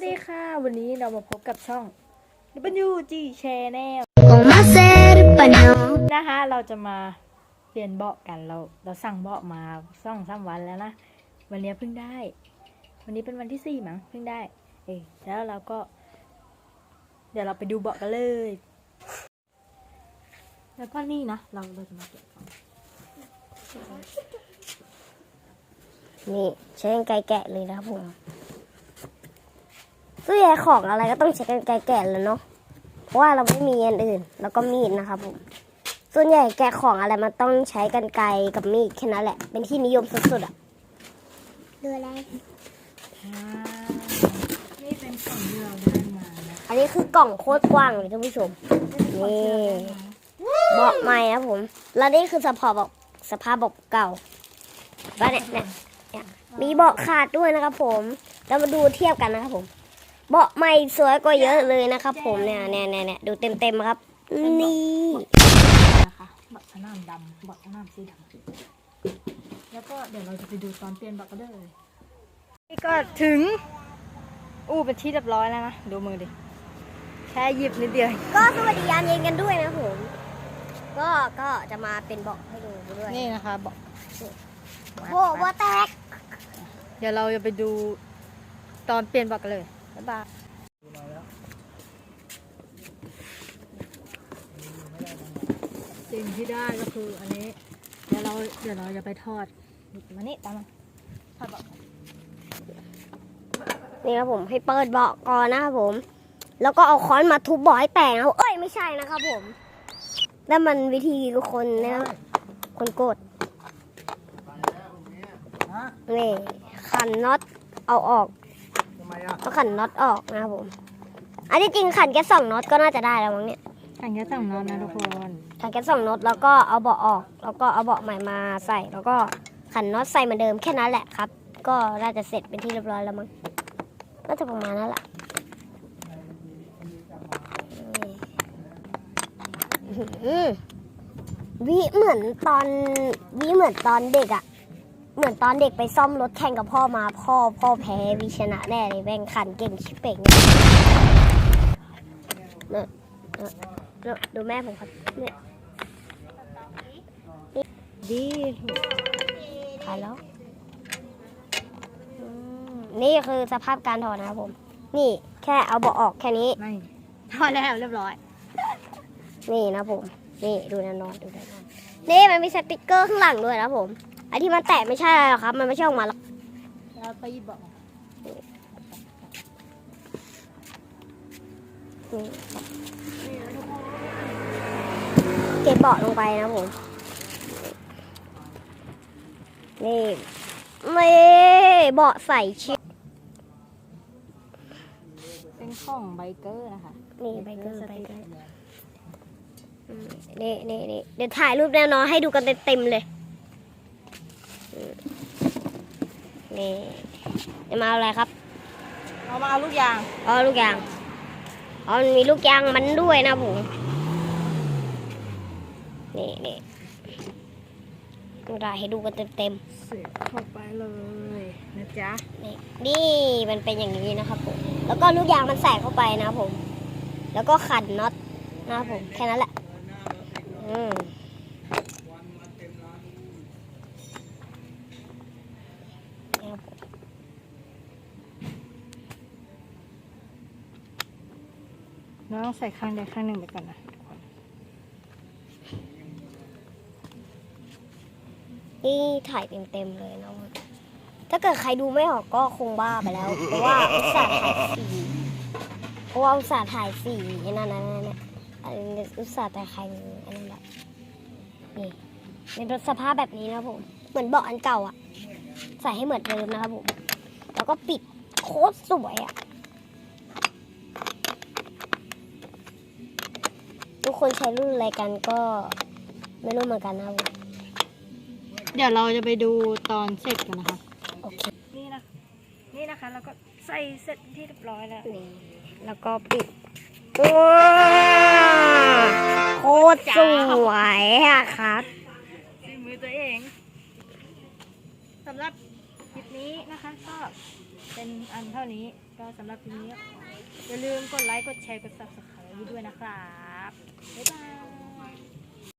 วัสดีค่ะ วันนี้เรามาพบกับช่อง WG Channel Como hacer paneo. นะคะ เราจะมาเปลี่ยนเบาะกันเรา เราสั่งเบาะมาสองสามวันแล้วนะ วันนี้เพิ่งได้ วันนี้เป็นวันที่สี่มั้งเพิ่งได้ เออแล้วเราก็ เดี๋ยวเราไปดูเบาะกันเลย แล้วก็นี่นะ เราเราจะมาเก็บของนี่ใช้กรรไกรแกะเลยนะครับผม ตู้ใหญ่ของอะไรก็ต้องใช้กรรไกรแกะแล้วเนาะเพราะว่าเราไม่มีอันอื่น แล้วก็มีดนะครับผมส่วนใหญ่แกะของอะไรมันต้องใช้กรรไกรกับมีดแค่นั้นแหละ เป็นที่นิยมสุดๆอะดูอะไรอ่านี่เป็นของที่เราได้มานะอันนี้คือกล่องโคตรกว้างเลยท่านผู้ชมนี่เบาะใหม่นะครับผม แล้วนี่คือสภาพแบบสภาพแบบเก่าบ้านเนี่ยเนี่ยเนี่ยมีเบาะขาดด้วยนะครับผม เรามาดูเทียบกันนะครับผม เบาะใหม่สวยกว่าเยอะเลยนะครับผมเนี่ยเนี่ยเนี่ยเนี่ยดูเต็มเต็มๆครับ นี่นะคะเบาะสนามดำเบาะสนามสีดำแล้วก็เดี๋ยวเราจะไปดูตอนเปลี่ยนเบาะกันเลยนี่ก็ถึง อู้เป็นที่เรียบร้อยแล้วนะ ดูมือดิ แค่หยิบนิดเดียว ก็สวัสดียามเย็นกันด้วยนะครับผม ก็ก็จะมาเป็นเบาะให้ดูด้วย นี่นะคะเบาะโบะว่าแตก เดี๋ยวเราจะไปดูตอนเปลี่ยนเบาะกันเลย บ๊ายบายสิ่งที่ได้ก็คืออันนี้ เดี๋ยวเราเดี๋ยวเราจะไปทอดมานี่ตามมาทอดเบาะนี่ครับผมให้เปิดเบาะก่อนนะครับผม แล้วก็เอาค้อนมาทุบเบาะให้แตกนะครับเอ้ยไม่ใช่นะครับผมนั่นมันวิธีคนนะครับคนโกรธนี่ขันน็อตเอาออกทำไม อะเอาขันน็อตออกนะครับผมอันที่จริงขันแค่สองน็อตก็น่าจะได้แล้วมั้งเนี่ยอันนี้สั่งนอนนะทุกคนขันแค่สองน็อตแล้วก็เอาเบาะออก แล้วก็เอาเบาะใหม่มาใส่ แล้วก็ขันน็อตใส่เหมือนเดิมแค่นั้นแหละครับ ก็น่าจะเสร็จเป็นที่เรียบร้อยแล้วมั้งน่าจะประมาณนั้นแหละนี่อื้อหือวิเหมือนตอนวิเหมือนตอนเด็กอะ เหมือนตอนเด็กไปซ่อมรถแข่งกับพ่อมาพ่อพ่อแพ้วิชนะแน่เลยแม่งขันเก่งชิบเป่งเนี่ยเนี่ยเนี่ยดูแม่ผมครับเนี่ยดีถ่ายแล้วอืมนี่คือสภาพการถอดนะครับผม นี่แค่เอาเบาะออกแค่นี้ไม่ทอดแล้วเรียบร้อย นี่นะผม นี่ดูแน่นอนดูแน่นอนนี่มันมีสติกเกอร์ข้างหลังด้วยนะผม ไอที่มันแตะไม่ใช่อะไรหรอกครับ มันไม่ใช่ออกมาหรอกเราไปหยิบเบาะมานี่เก็บเบาะลงไปนะผมนี่นี่เบาะใส่ชิปเป็นของไบเกอร์นะคะนี่ไบเกอร์ไบเกอร์อืมนี่นี่นี่เดี๋ยวถ่ายรูปแน่นอนให้ดูกันเต็มๆเลยอืม นี่จะมาเอาอะไรครับเอามาเอาลูกยาง อ๋อลูกยาง อ๋อมันมีลูกยางมันด้วยนะผม นี่นี่เราให้ดูกันเต็มเสียบเข้าไปเลยนะจ๊ะๆนี่นี่มันเป็นอย่างนี้นะครับผม แล้วก็ลูกยางมันแสกเข้าไปนะครับผม แล้วก็ขันน็อตนะครับผม แค่นั้นแหละ อืมนี่ครับผม เราต้องใส่ข้างใดข้างหนึ่งไปก่อนนะนี่ถ่ายเต็มๆเลยนะผมถ้าเกิดใครดูไม่ออกก็คงบ้าไปแล้ว เพราะว่าอุตส่าห์ถ่ายสีเพราะว่าอุตส่าห์ถ่ายสีนั่นนั่นนั่นเนี่ยอันนี้อุตส่าห์แต่ใครอันนั้นแบบนี่เป็นรถสภาพแบบนี้นะครับผม เหมือนเบาะอันเก่าอะ ใส่ให้เหมือนเดิมนะครับผม แล้วก็ปิดโคตรสวยอะ คนใช้รุ่นอะไรกันก็ไม่รู้เหมือนกันนะครับผมเดี๋ยวเราจะไปดูตอนเสร็จกันนะคะ โอเค นี่นะ นี่นะคะ แล้วก็ใส่เสร็จที่เรียบร้อยแล้ว นี่ แล้วก็ปิดว้าวโคตรสวยอะครับฝีมือตัวเองสำหรับคลิปนี้นะคะก็เป็นอันเท่านี้ก็สำหรับคลิปนี้ก็อย่าลืมกดไลค์ กดแชร์ กด subscribe ด้วยนะครับ 拜拜。